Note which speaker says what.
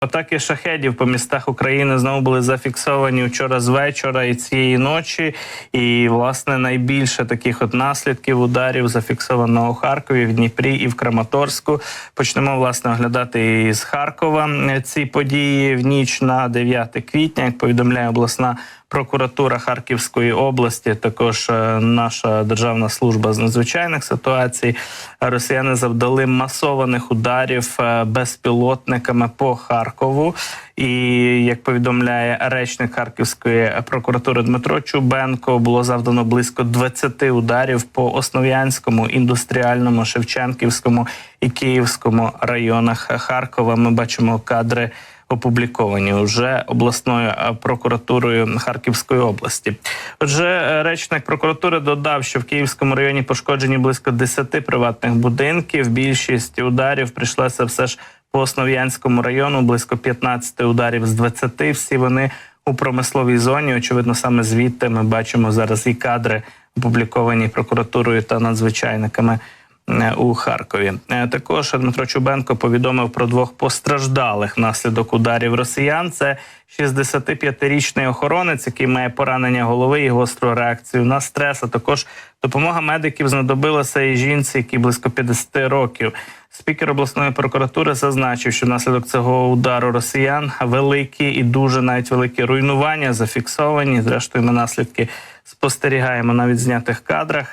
Speaker 1: Атаки шахедів по містах України знову були зафіксовані вчора з вечора і цієї ночі. І власне найбільше таких от наслідків ударів зафіксовано у Харкові, в Дніпрі і в Краматорську. Почнемо власне оглядати із Харкова ці події в ніч на 9 квітня. Як повідомляє обласна прокуратура Харківської області, також е, наша державна служба з надзвичайних ситуацій. Росіяни завдали масованих ударів е, безпілотниками по Харкову. І як повідомляє речник Харківської прокуратури Дмитро Чубенко, було завдано близько 20 ударів по Основ'янському, індустріальному, Шевченківському і Київському районах Харкова. Ми бачимо кадри опубліковані вже обласною е, прокуратурою Харківської області. Отже, речник прокуратури додав, що в Київському районі пошкоджені близько 10 приватних будинків. Більшість ударів прийшлася все ж по Основ'янському району, близько 15 ударів з 20. Всі вони у промисловій зоні. Очевидно, саме звідти ми бачимо зараз і кадри опубліковані прокуратурою та надзвичайниками у Харкові. Е, Також Дмитро Чубенко повідомив про двох постраждалих внаслідок ударів росіян. Це 65-річний охоронець, який має поранення голови і гостру реакцію на стрес. А також допомога медиків знадобилася і жінці, якій близько 50 років. Спікер обласної прокуратури зазначив, що внаслідок цього удару росіян великі і дуже навіть великі руйнування зафіксовані. Зрештою, ми наслідки спостерігаємо на відзнятих кадрах.